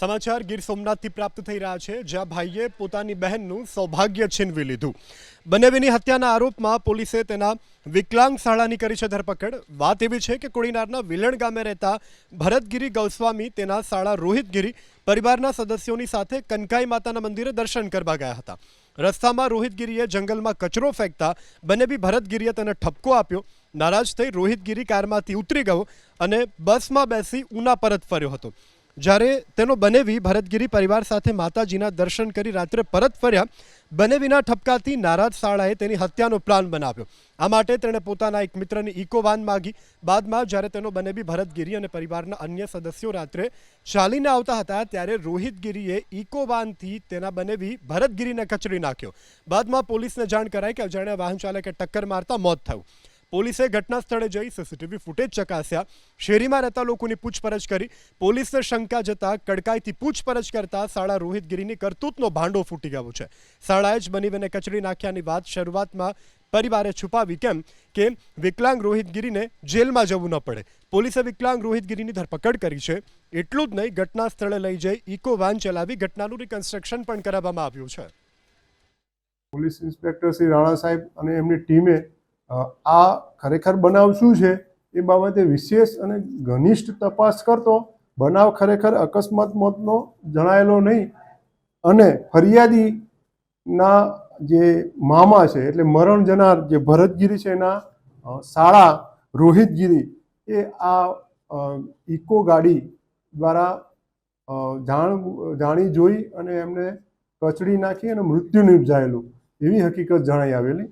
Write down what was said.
સમાચાર ગીર સોમનાથથી પ્રાપ્ત થઈ રહ્યા છે, જ્યાં ભાઈએ પોતાની બહેનનું સૌભાગ્ય છીનવી લીધું. બનેવીની હત્યાના આરોપમાં પોલીસે તેના વિકલાંગ શાળાની કરી છે ધરપકડ. વાત એવી છે કે કોડીનારના વિલણ ગામે રહેતા ભરતગીરી ગૌસ્વામી તેના શાળા રોહિતગીરી પરિવારના સદસ્યોની સાથે કનકાઈ માતાના મંદિરે દર્શન કરવા ગયા હતા. રસ્તામાં રોહિતગીરીએ જંગલમાં કચરો ફેંકતા બનેવી ભરતગીરીએ તેને ઠપકો આપ્યો. નારાજ થઈ રોહિતગીરી કારમાંથી ઉતરી ગયો અને બસમાં બેસી ઉના પરત ફર્યો હતો. જ્યારે તેનો બનેવી ભરતગીરી પરિવાર સાથે માતાજીના દર્શન કરી રાત્રે પરત ફર્યા, બનેવીના ઠપકાથી નારાજ શાળાએ તેની હત્યાનો પ્લાન બનાવ્યો. આ માટે તેણે પોતાના એક મિત્રની ઇકો વાન માગી. બાદમાં જ્યારે તેનો બનેવી ભરતગીરી અને પરિવારના અન્ય સદસ્યો રાત્રે ચાલીને આવતા હતા, ત્યારે રોહિતગીરીએ ઇકો વાનથી તેના બનેવી ભરતગીરીને કચડી નાખ્યો. બાદમાં પોલીસને જાણ કરાઈ કે અજાણ્યા વાહન ચાલકે ટક્કર મારતા મોત થયું. પોલીસે ઘટના સ્થળે જઈ સીસીટીવી ફૂટેજ ચકાસ્યા. શેરીમાં રહેતા લોકોની પૂછપરછ કરી. પોલીસને શંકા જતા કડકાઈથી પૂછપરછ કરતા શાળા રોહિતગીરીની કરતૂતનો ભાંડો ફૂટી ગયો છે. શાળાએ જ બનીવીને કચડી નાખ્યાની વાત શરૂઆતમાં પરિવારે છુપાવી. કેમ કે વિકલાંગ રોહિતગીરીને જેલમાં જવું ન પડે. પોલીસે વિકલાંગ રોહિતગીરીની ધરપકડ કરી છે. એટલું જ નહીં, ઘટના સ્થળે લઈ જઈ ઇકો વાન ચલાવી ઘટનાનું રિકન્સ્ટ્રક્શન પણ કરાવવામાં આવ્યું છે. પોલીસ ઇન્સ્પેક્ટર શ્રી રાણા સાહેબ અને એમની ટીમે આ ખરેખર બનાવ શું છે? એ બાબતે વિશેષ અને ઘનિષ્ઠ તપાસ કરતો, બનાવ ખરેખર અકસ્માત મોતનો જણાયેલો નહીં. અને ફરિયાદીના જે મામા છે, એટલે મરણ જનાર જે ભરતગીરી છે એના શાળા રોહિતગીરી, એ આ ઇકો ગાડી દ્વારા જાણ, જાણી જોઈ અને એમને કચડી નાખી અને મૃત્યુ નિપજાયેલું. એવી હકીકત જણાઈ આવેલી.